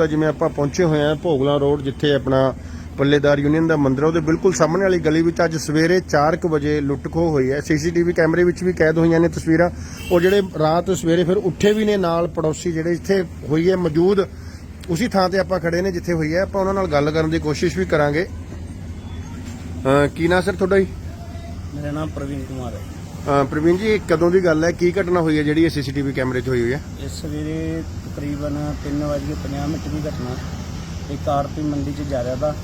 ਤਾਂ ਜਿਵੇਂ ਆਪਾਂ ਪਹੁੰਚੇ ਹੋਏ ਆ ਭੋਗਲਾ ਰੋਡ, ਜਿੱਥੇ ਆਪਣਾ ਪੱਲੇਦਾਰ ਯੂਨੀਅਨ ਦਾ ਮੰਦਿਰ ਉਹਦੇ ਬਿਲਕੁਲ ਸਾਹਮਣੇ ਵਾਲੀ ਗਲੀ ਵਿੱਚ ਅੱਜ ਸਵੇਰੇ 4:00 ਵਜੇ ਲੁੱਟ ਖੋਹ ਹੋਈ ਹੈ। ਸੀਸੀਟੀਵੀ ਕੈਮਰੇ ਵਿੱਚ ਵੀ ਕੈਦ ਹੋਈਆਂ ਨੇ ਤਸਵੀਰਾਂ। ਉਹ ਜਿਹੜੇ ਰਾਤ ਸਵੇਰੇ ਫਿਰ ਉੱਠੇ ਵੀ ਨੇ ਨਾਲ ਪੜੋਸੀ ਜਿਹੜੇ ਇੱਥੇ ਹੋਈ ਹੈ, ਮੌਜੂਦ ਉਸੇ ਥਾਂ ਤੇ ਆਪਾਂ ਖੜੇ ਨੇ ਜਿੱਥੇ ਹੋਈ ਹੈ। ਆਪਾਂ ਉਹਨਾਂ ਨਾਲ ਗੱਲ ਕਰਨ ਦੀ ਕੋਸ਼ਿਸ਼ ਵੀ ਕਰਾਂਗੇ। ਕੀ ਨਾਂ ਸਰ ਤੁਹਾਡਾ ਜੀ? ਮੇਰਾ ਨਾਮ ਪ੍ਰਵੀਨ ਕੁਮਾਰ ਹੈ। ਪ੍ਰਵੀਨ ਜੀ ਇਹ ਕਦੋਂ ਦੀ ਗੱਲ ਹੈ? ਕੀ ਘਟਨਾ ਹੋਈ ਹੈ ਜਿਹੜੀ ਇਹ ਸੀਸੀਟੀਵੀ ਕੈਮਰੇ 'ਚ ਹੋਈ ਹੋਈ ਹੈ? ਇਸ ਸਵੇਰੇ ਤਕਰੀਬਨ 3:50 ਮਿੰਟ ਦੀ ਘਟਨਾ। ਇੱਕ ਆੜਤੀ ਮੰਡੀ 'ਚ ਜਾ ਰਿਹਾ ਤਾ।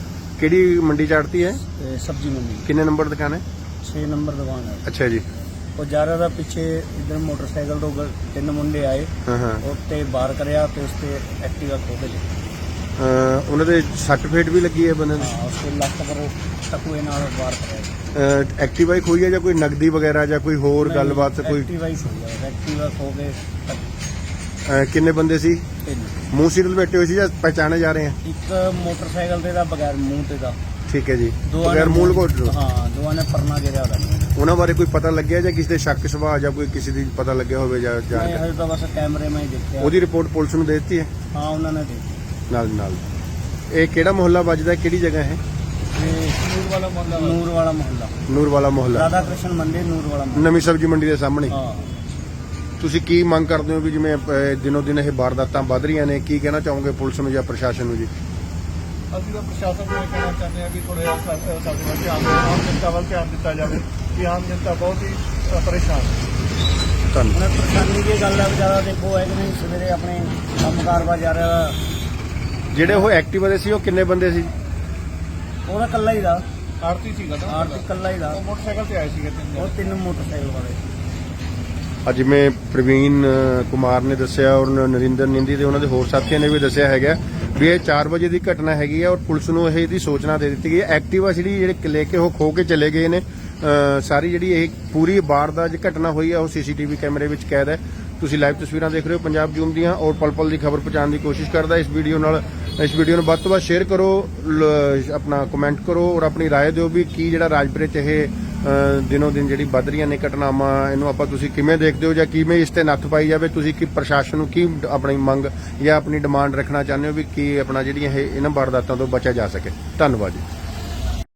ਕਿਹੜੀ ਮੰਡੀ ਚੜਤੀ ਹੈ? ਸਬਜ਼ੀ ਮੰਡੀ। ਕਿੰਨੇ ਨੰਬਰ ਦੁਕਾਨ ਹੈ? 6 ਨੰਬਰ ਦੁਕਾਨ ਹੈ। ਅੱਛਾ ਜੀ। ਉਹ ਜਾ ਰਿਹਾ ਤਾ ਪਿੱਛੇ ਇਧਰ ਮੋਟਰਸਾਈਕਲ ਤੋਂ ਗ- ਤਿੰਨ ਮੁੰਡੇ ਆਏ। ਹਾਂ ਹਾਂ। ਉੱਤੇ ਬਾਰ ਕਰਿਆ ਤੇ ਉਸ ਤੇ ਐਕਟਿਵਾ ਖੋ ਕੇ ਲੈ ਗਏ। ਅਹ ਉਹਨਾਂ ਦੇ ਸਰਟੀਫਿਕੇਟ ਵੀ ਲੱਗੀ ਹੈ ਬੰਦੇ ਦੇ? ਹਾਂ ਅਹ ਐਕਟਿਵਾ ਹੀ ਖੋਈ ਹੈ ਜਾਂ ਕੋਈ ਨਗਦੀ ਵਗੈਰਾ ਜਾਂ ਕੋਈ ਹੋਰ ਗੱਲਬਾਤ ਕੋਈ ਅਹ ਕਿੰਨੇ ਬੰਦੇ ਸੀ? ਤਿੰਨ। ਮੂੰਹ ਸਿਰ ਲਪੇਟੇ ਹੋਏ ਸੀ ਜਾਂ ਪਹਿਚਾਣੇ ਜਾ ਰਹੇ ਆ? ਇੱਕ ਮੋਟਰਸਾਈਕਲ ਤੇ ਦਾ ਬਗੈਰ ਮੂੰਹ ਤੇ ਦਾ। ਠੀਕ ਹੈ ਜੀ। ਬਗੈਰ ਨੇ ਮੂਲ ਕੋਟ ਹਾਂ ਦੋਵਾਂ ਨੇ ਪਰਨਾ ਗਿਰਿਆ ਹੋਇਆ ਉਹਨਾਂ ਬਾਰੇ ਕੋਈ ਪਤਾ ਲੱਗਿਆ ਜਾਂ ਕਿਸੇ ਦੇ ਸ਼ੱਕ ਸੁਭਾਅ ਜਾਂ ਕੋਈ ਕਿਸੇ ਦੀ ਪਤਾ ਲੱਗਿਆ ਹੋਵੇ ਜਾਂ ਜਾਣਕਾਰੀ ਹਜੇ ਤਾਂ ਬਸ ਕੈਮਰੇ ਮੈਂ ਹੀ ਦੇਖਿਆ। ਉਹਦੀ ਰਿਪੋਰਟ ਪੁਲਿਸ ਨੂੰ ਦੇ ਦਿੱਤੀ ਹੈ? ਹਾਂ ਉਹਨਾਂ ਨੇ ਦੇ ਨਾਲ ਨਾਲ। ਇਹ ਕਿਹੜਾ ਮੁਹੱਲਾ ਵੱਜਦਾ? ਕਿਹੜੀ ਜਗ੍ਹਾ ਹੈ? ਨੂਰ ਵਾਲਾ ਮੁਹੱਲਾ। ਨੂਰ ਵਾਲਾ ਮੁਹੱਲਾ। ਨੂਰ ਵਾਲਾ ਮੁਹੱਲਾ ਰਾਧਾ ਕ੍ਰਿਸ਼ਨ ਮੰਦਿਰ ਨੂਰ ਵਾਲਾ ਮੁਹੱਲਾ। ਨਵੀਂ ਸਬਜ਼ੀ ਮੰਡੀ ਦੇ ਸਾਹਮਣੇ। ਹਾਂ। ਤੁਸੀਂ ਕੀ ਮੰਗ ਕਰਦੇ ਹੋ ਵੀ ਜਿਵੇਂ ਦਿਨੋ ਦਿਨ ਇਹ ਵਾਰਦਾਤਾਂ ਵੱਧ ਰਹੀਆਂ ਨੇ ਕੀ ਕਹਿਣਾ ਚਾਹੋਗੇ ਪੁਲਿਸ ਨੂੰ ਜਾਂ ਪ੍ਰਸ਼ਾਸਨ ਨੂੰ ਜੀ? ਅਸੀਂ ਤਾਂ ਪ੍ਰਸ਼ਾਸਨ ਨੂੰ ਇਹ ਕਹਿਣਾ ਚਾਹੁੰਦੇ ਹਾਂ ਕਿ ਥੋੜਾ ਜਿਹਾ ਸਾ- ਸਾਡੇ ਵੱਲ ਧਿਆਨ ਦਿਓ ਆਮ ਜਨਤਾ ਵੱਲ ਧਿਆਨ ਦਿੱਤਾ ਜਾਵੇ ਕਿ ਆਮ ਜਨਤਾ ਬਹੁਤ ਹੀ ਅ, ਪਰੇਸ਼ਾਨ ਹੈ। ਧੰਨਵਾਦ ਹੁਣ ਪਰੇਸ਼ਾਨੀ ਦੀ ਗੱਲ ਹੈ ਵਿਚਾਰਾ ਦੇਖੋ ਹੈ ਕਿ ਨਹੀਂ ਸਵੇਰੇ ਆਪਣੇ ਕੰਮਕਾਰ ਵਾ ਜਾ ਰਿਹਾ ਜਿਹੜੇ ਉਹ ਐਕਟਿਵਾ ਦੇ ਸੀ ਉਹ ਕਿੰਨੇ ਬੰਦੇ ਸੀ? ਉਹਦਾ ਇਕੱਲਾ ਹੀ ਦਾ। ਆਰਤੀ ਸੀਗਾ ਨਾ ਆਰਤੀ ਇਕੱਲਾ ਹੀ ਦਾ। ਉਹ ਮੋਟਰਸਾਈਕਲ ਤੇ ਆਏ ਸੀਗੇ ਤਿੰਨ ਉਹ ਤਿੰਨ ਮੋਟਰਸਾਈਕਲ ਵਾਲੇ। ਅੱਜ ਜਿਵੇਂ ਪ੍ਰਵੀਨ ਕੁਮਾਰ ਨੇ ਦੱਸਿਆ ਔਰ ਨਰਿੰਦਰ ਨਿੰਦੀ ਤੇ ਉਹਨਾਂ ਦੇ ਹੋਰ ਸਾਥੀਆਂ ਨੇ ਵੀ ਦੱਸਿਆ ਹੈਗਾ ਵੀ ਇਹ 4 ਵਜੇ ਦੀ ਘਟਨਾ ਹੈਗੀ ਹੈ ਔਰ ਪੁਲਿਸ ਨੂੰ ਇਹ ਇਹਦੀ ਸੂਚਨਾ ਦੇ ਦਿੱਤੀ ਗਈ ਹੈ। ਐਕਟਿਵਾ ਜਿਹੜੀ ਜਿਹੜੇ ਲੈ ਕੇ ਉਹ ਖੋ ਕੇ ਚਲੇ ਗਏ ਨੇ। ਸਾਰੀ ਜਿਹੜੀ ਇਹ ਪੂਰੀ ਵਾਰਦਾਤ ਜਿਹੜੀ ਘਟਨਾ ਹੋਈ ਹੈ ਉਹ ਸੀਸੀਟੀਵੀ ਕੈਮਰੇ ਵਿੱਚ ਕੈਦ ਹੈ। ਤੁਸੀਂ ਲਾਈਵ ਤਸਵੀਰਾਂ ਦੇਖ ਰਹੇ ਹੋ ਪੰਜਾਬ ਜੂਮ ਦੀਆਂ ਔਰ ਪਲ ਪਲ ਦੀ ਖਬਰ ਪਹੁੰਚਾਉਣ ਦੀ ਕੋਸ਼ਿਸ਼ ਕਰਦਾ ਇਸ ਵੀਡੀਓ ਨਾਲ। ਇਸ ਵੀਡੀਓ ਨੂੰ ਵੱਧ ਤੋਂ ਵੱਧ ਸ਼ੇਅਰ ਕਰੋ ਲ- ਆਪਣਾ ਕਮੈਂਟ ਕਰੋ ਔਰ ਆਪਣੀ رائے ਦਿਓ ਵੀ ਕੀ ਜਿਹੜਾ ਰਾਜਪੁਰੇ ਚ ਇਹ ਅ, ਦਿਨੋ ਦਿਨ ਜਿਹੜੀ ਵੱਧ ਰਹੀਆਂ ਨੇ ਘਟਨਾਵਾਂ ਇਹਨੂੰ ਆਪਾਂ ਤੁਸੀਂ ਕਿਵੇਂ ਦੇਖਦੇ ਹੋ ਜਾਂ ਕਿਵੇਂ ਇਸ ਤੇ ਨੱਥ ਪਾਈ ਜਾਵੇ ਤੁਸੀਂ ਕੀ ਪ੍ਰਸ਼ਾਸਨ ਨੂੰ ਕੀ ਆਪਣੀ ਮੰਗ ਜਾਂ ਆਪਣੀ ਡਿਮਾਂਡ ਰੱਖਣਾ ਚਾਹੁੰਦੇ ਹੋ ਵੀ ਕੀ ਆਪਣਾ ਜਿਹੜੀਆਂ ਇਹ ਇਹਨਾਂ ਵਾਰਦਾਤਾਂ ਤੋਂ ਬਚਿਆ ਜਾ ਸਕੇ ਧੰਨਵਾਦ ਜੀ